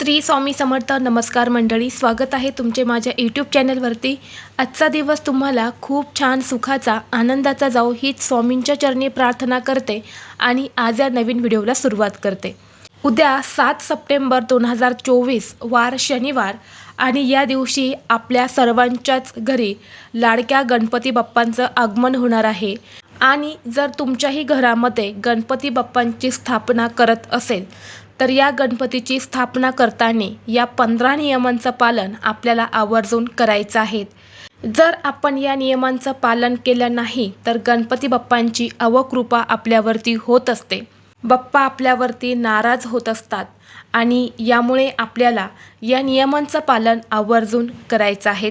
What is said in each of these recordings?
श्री स्वामी समर्थ नमस्कार मंडळी स्वागत आहे तुमचे माझ्या यूट्यूब चॅनलवरती आजचा दिवस तुम्हाला खूप छान सुखाचा आनंदाचा जाऊ हीच स्वामींच्या चरणी प्रार्थना करते आणि आज या नवीन व्हिडिओला सुरुवात करते. उद्या सात सप्टेंबर दोन हजार चोवीस वार शनिवार आणि या दिवशी आपल्या सर्वांच्याच घरी लाडक्या गणपती बाप्पांचं आगमन होणार आहे. आणि जर तुमच्याही घरामध्ये गणपती बाप्पांची स्थापना करत असेल तर या गणपतीची स्थापना करताना या पंधरा नियमांचं पालन आपल्याला आवर्जून करायचं आहे. जर आपण या नियमांचं पालन केलं नाही तर गणपती बाप्पांची अवकृपा आपल्यावरती होत असते. बाप्पा आपल्यावरती नाराज होत असतात आणि यामुळे आपल्याला या नियमांचं पालन आवर्जून करायचं आहे.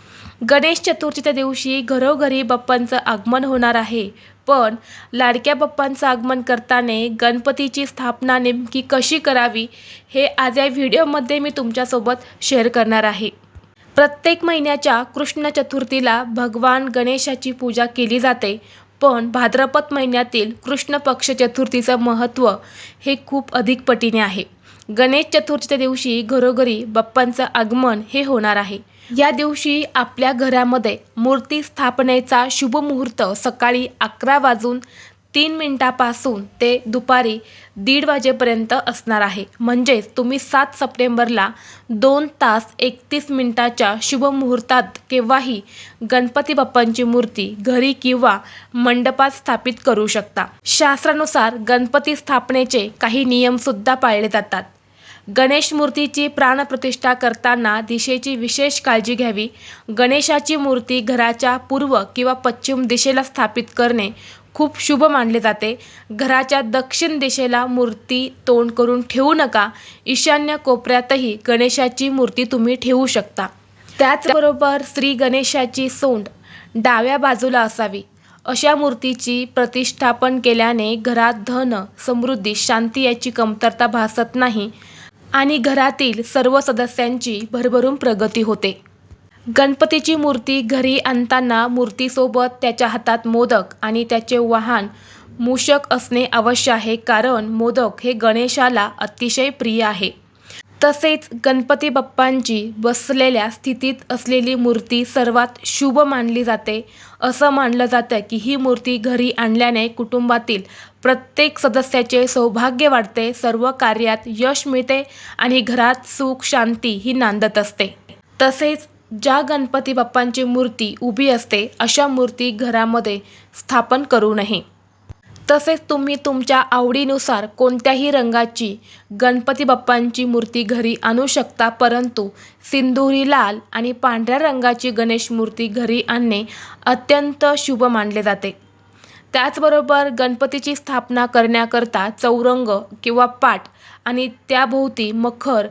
गणेश चतुर्थीच्या दिवशी घरोघरी बाप्पांचं आगमन होणार आहे. पण लाडक्या बाप्पांचं आगमन करताना गणपतीची स्थापना नेमकी कशी करावी हे आज या व्हिडिओमध्ये मी तुमच्यासोबत शेअर करणार आहे. प्रत्येक महिन्याच्या कृष्ण चतुर्थीला भगवान गणेशाची पूजा केली जाते. पण भाद्रपद महिन्यातील कृष्ण पक्ष चतुर्थीचं महत्त्व हे खूप अधिक पटीने आहे. गणेश चतुर्थीच्या दिवशी घरोघरी बाप्पांचं आगमन हे होणार आहे. या दिवशी आपल्या घरामध्ये मूर्ती स्थापनेचा शुभ मुहूर्त सकाळी अकरा वाजून तीन मिनिटापासून ते दुपारी दीड वाजेपर्यंत असणार आहे. म्हणजेच तुम्ही सात सप्टेंबरला दोन तास एकतीस मिनिटाच्या शुभ मुहूर्तात केव्हाही गणपती बाप्पांची मूर्ती घरी किंवा मंडपात स्थापित करू शकता. शास्त्रानुसार गणपती स्थापनेचे काही नियमसुद्धा पाळले जातात. गणेश मूर्तीची प्राणप्रतिष्ठा करताना दिशेची विशेष काळजी घ्यावी. गणेशाची मूर्ती घराच्या पूर्व किंवा पश्चिम दिशेला स्थापित करणे खूप शुभ मानले जाते. घराच्या दक्षिण दिशेला मूर्ती तोंड करून ठेवू नका. ईशान्य कोपऱ्यातही गणेशाची मूर्ती तुम्ही ठेवू शकता. त्याचबरोबर श्री गणेशाची सोंड डाव्या बाजूला असावी. अशा मूर्तीची प्रतिष्ठापन केल्याने घरात धन समृद्धी शांती याची कमतरता भासत नाही आणि घरातील सर्व सदस्यांची भरभरून प्रगती होते. गणपतीची मूर्ती घरी आणताना मूर्तीसोबत त्याच्या हातात मोदक आणि त्याचे वाहन मूषक असणे आवश्यक आहे कारण मोदक हे गणेशाला अतिशय प्रिय आहे. तसेच गणपती बाप्पांची बसलेल्या स्थितीत असलेली मूर्ती सर्वात शुभ मानली जाते. असं मानलं जातं की ही मूर्ती घरी आणल्याने कुटुंबातील प्रत्येक सदस्याचे सौभाग्य वाढते सर्व कार्यात यश मिळते आणि घरात सुख शांती ही नांदत असते. तसेच ज्या गणपती बाप्पांची मूर्ती उभी असते अशा मूर्ती घरामध्ये स्थापन करू नये. तसेच तुम्ही तुमच्या आवडीनुसार कोणत्याही रंगाची गणपती बाप्पांची मूर्ती घरी आणू शकता परंतु सिंदुरी लाल आणि पांढऱ्या रंगाची गणेश मूर्ती घरी आणणे अत्यंत शुभ मानले जाते. त्याचबरोबर गणपतीची स्थापना करण्याकरता चौरंग किंवा पाट आणि त्याभोवती मखर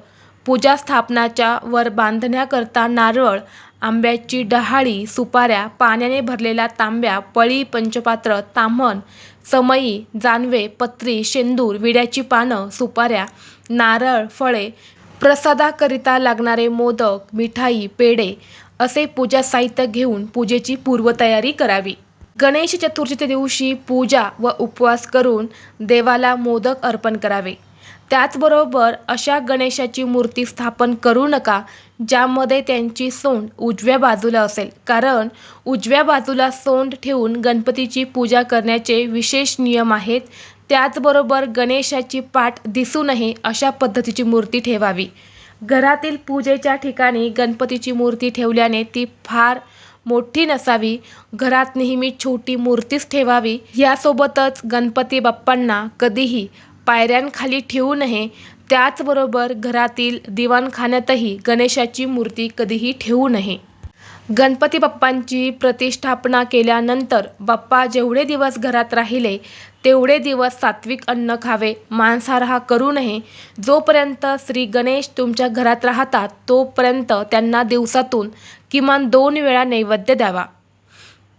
पूजा स्थापनाच्या वर बांधण्याकरता नारळ आंब्याची डहाळी सुपाऱ्या पाण्याने भरलेल्या तांब्या पळी पंचपात्र ताम्हण समई जानवे पत्री शेंदूर विड्याची पानं सुपाऱ्या नारळ फळे प्रसादाकरिता लागणारे मोदक मिठाई पेढे असे पूजा साहित्य घेऊन पूजेची पूर्वतयारी करावी. गणेश चतुर्थीच्या दिवशी पूजा व उपवास करून देवाला मोदक अर्पण करावे. त्याचबरोबर अशा गणेशाची मूर्ती स्थापन करू नका ज्यामध्ये त्यांची सोंड उजव्या बाजूला असेल. कारण उजव्या बाजूला सोंड ठेवून गणपतीची पूजा करण्याचे विशेष नियम आहेत. त्याचबरोबर गणेशाची पाठ दिसू नये अशा पद्धतीची मूर्ती ठेवावी. घरातील पूजेच्या ठिकाणी गणपतीची मूर्ती ठेवल्याने ती फार मोठी नसावी. घरात नेहमी छोटी मूर्तीच ठेवावी. यासोबतच गणपती बाप्पांना कधीही पायऱ्यांखाली ठेवू नये. त्याचबरोबर घरातील दिवाणखान्यातही गणेशाची मूर्ती कधीही ठेवू नये. गणपती बाप्पांची प्रतिष्ठापना केल्यानंतर बाप्पा जेवढे दिवस घरात राहिले तेवढे दिवस सात्विक अन्न खावे मांसाहार हा करू नये. जोपर्यंत श्री गणेश तुमच्या घरात राहतात तोपर्यंत त्यांना दिवसातून किमान दोन वेळा नैवेद्य द्यावा.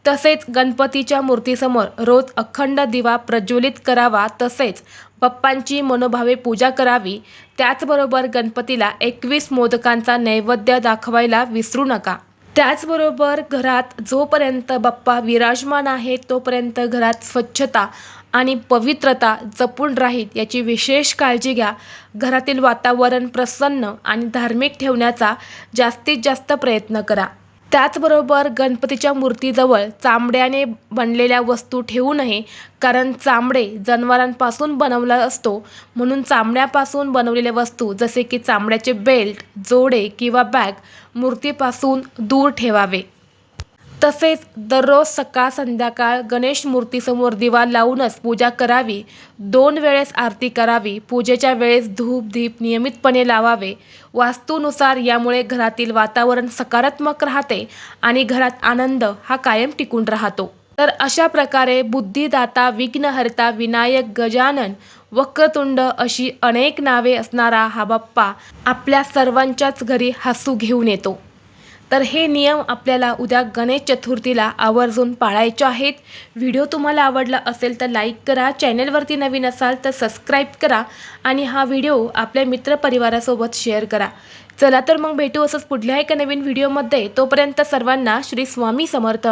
तसेच गणपतीच्या मूर्तीसमोर रोज अखंड दिवा प्रज्वलित करावा तसेच बाप्पांची मनोभावे पूजा करावी. त्याचबरोबर गणपतीला एकवीस मोदकांचा नैवेद्य दाखवायला विसरू नका. त्याचबरोबर घरात जोपर्यंत बाप्पा विराजमान आहे तोपर्यंत घरात स्वच्छता आणि पवित्रता जपून राहील याची विशेष काळजी घ्या. घरातील वातावरण प्रसन्न आणि धार्मिक ठेवण्याचा जास्तीत जास्त प्रयत्न करा. त्याचबरोबर गणपतीच्या मूर्तीजवळ चामड्याने बनलेल्या वस्तू ठेवू नये कारण चामडे जनावरांपासून बनवला असतो. म्हणून चामड्यापासून बनवलेल्या वस्तू जसे की चामड्याचे बेल्ट जोडे किंवा बॅग मूर्तीपासून दूर ठेवावे. तसेच दररोज सकाळ संध्याकाळ गणेश मूर्तीसमोर दिवा लावूनच पूजा करावी. दोन वेळेस आरती करावी. पूजेच्या वेळेस धूप दीप नियमितपणे लावावे. वास्तूनुसार यामुळे घरातील वातावरण सकारात्मक राहते आणि घरात आनंद हा कायम टिकून राहतो. तर अशा प्रकारे बुद्धिदाता विघ्नहर्ता विनायक गजानन वक्रतुंड अशी अनेक नावे असणारा हा बाप्पा आपल्या सर्वांच्याच घरी हसू घेऊन येतो. तर हे नियम आपल्याला उद्या गणेश चतुर्थीला आवर्जून पाळायचे आहेत. व्हिडिओ तुम्हाला आवडला असेल तर लाईक करा चॅनलवरती नवीन असाल तर सबस्क्राईब करा आणि हा व्हिडिओ आपल्या मित्रपरिवारासोबत शेअर करा. चला तर मग भेटू असंच पुढल्या एका नवीन व्हिडिओमध्ये. तोपर्यंत सर्वांना श्री स्वामी समर्थ.